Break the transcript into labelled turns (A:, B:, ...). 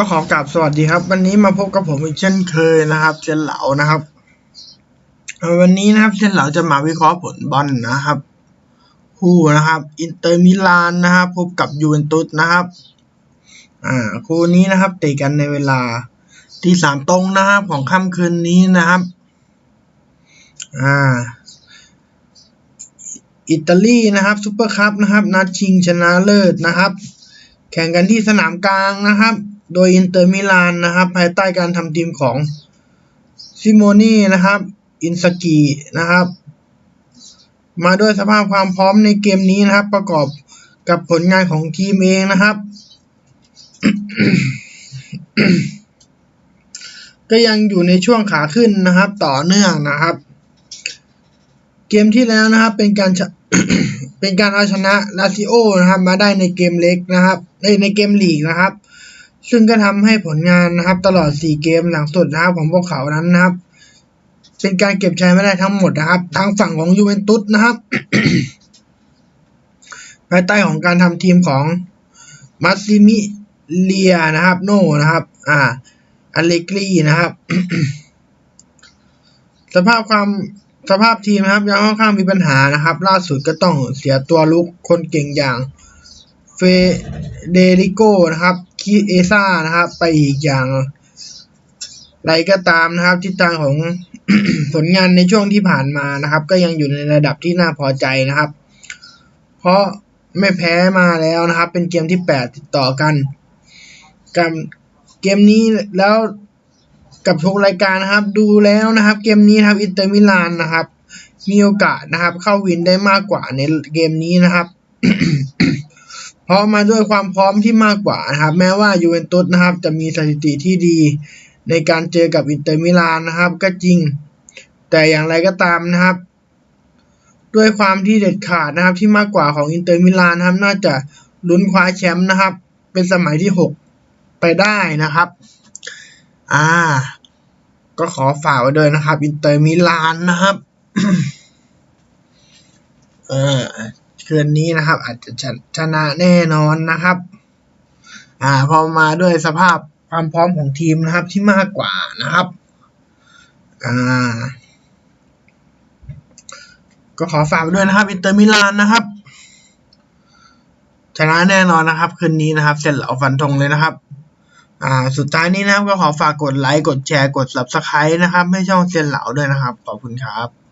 A: ก็ขอกราบสวัสดีครับ วันนี้มาพบกับผมอีกเช่นเคยนะครับเชนเหลานะครับ วันนี้นะครับเชนเหลาจะมาวิเคราะห์ผลบอลนะครับคู่นะครับ อินเตอร์มิลานนะครับ พบกับยูเวนตุสนะครับ อ่าคู่นี้นะครับเตะกันในเวลาที่สามตรงนะครับ ของค่ำคืนนี้นะครับ อ่า อิตาลีนะครับซูเปอร์คัพนะครับนัดชิงชนะเลิศนะครับ แข่งกันที่สนามกลางนะครับ โดยอินเตอร์มิลานนะครับ ภายใต้การทำทีมของซิโมนีนะครับอินสกีนะครับ มาด้วยสภาพความพร้อมในเกมนี้นะครับ ประกอบกับผลงานของทีมเองนะครับ ก็ยังอยู่ในช่วงขาขึ้นนะครับ ต่อเนื่องนะครับ เกมที่แล้วนะครับเป็นการเป็นการเอาชนะลาซิโอนะครับ มาได้ในเกมเล็กนะครับในในเกมลีกนะครับ ซึ่งก็ทำให้ผลงานนะครับ ตลอด 4 เกมหลังสุดนะครับของพวกเขานั้นนะครับ เป็นการเก็บชัยไม่ได้ทั้งหมดนะครับ ทางฝั่งของยูเวนตุสนะครับภายใต้ของการทำทีมของมัสซิมิเลียนะครับ โนนะครับ อ่าอเลกรีนะครับ สภาพความสภาพทีมนะครับยังค่อนข้างมีปัญหานะครับ ล่าสุดก็ต้องเสียตัวลุกคนเก่งอย่างเฟเดริโกนะครับ คิเอซ่านะครับ ไปอีกอย่างไรก็ตามนะครับทิศทางของผลงานในช่วงที่ผ่านมานะครับ ก็ยังอยู่ในระดับที่น่าพอใจนะครับ เพราะไม่แพ้มาแล้วนะครับ เป็นเกมที่แปดติดต่อกันกับเกมนี้แล้วกับทุกรายการนะครับ ดูแล้วนะครับ เกมนี้นะครับอินเตอร์มิลานนะครับ มีโอกาสนะครับ เข้าวินได้มากกว่าในเกมนี้นะครับ เพราะมาด้วยความพร้อมที่มากกว่านะครับ แม้ว่ายูเวนตุสนะครับ จะมีสถิติที่ดีในการเจอกับอินเตอร์มิลานนะครับ ก็จริง แต่อย่างไรก็ตามนะครับ ด้วยความที่เด็ดขาดนะครับ ที่มากกว่าของอินเตอร์มิลานนะครับ น่าจะลุ้นคว้าแชมป์นะครับ เป็นสมัยที่หกไปได้นะครับ อ่า ก็ขอฝากไว้ด้วยนะครับ อินเตอร์มิลานนะครับ เออ คืนนี้นะครับ อาจจะชนะแน่นอนนะครับ อ่าพอมาด้วยสภาพความพร้อมของทีมนะครับที่มากกว่านะครับ อ่า ก็ขอฝากด้วยนะครับอินเตอร์มิลานนะครับ ชนะแน่นอนนะครับ คืนนี้นะครับ เสร็จแล้วฟันธงเลยนะครับอ่าสุดท้ายนี้นะครับก็ขอฝากกดไลค์ กดแชร์ กด subscribe นะครับ ให้ช่องเซียนเหลาด้วยนะครับ ขอบคุณครับ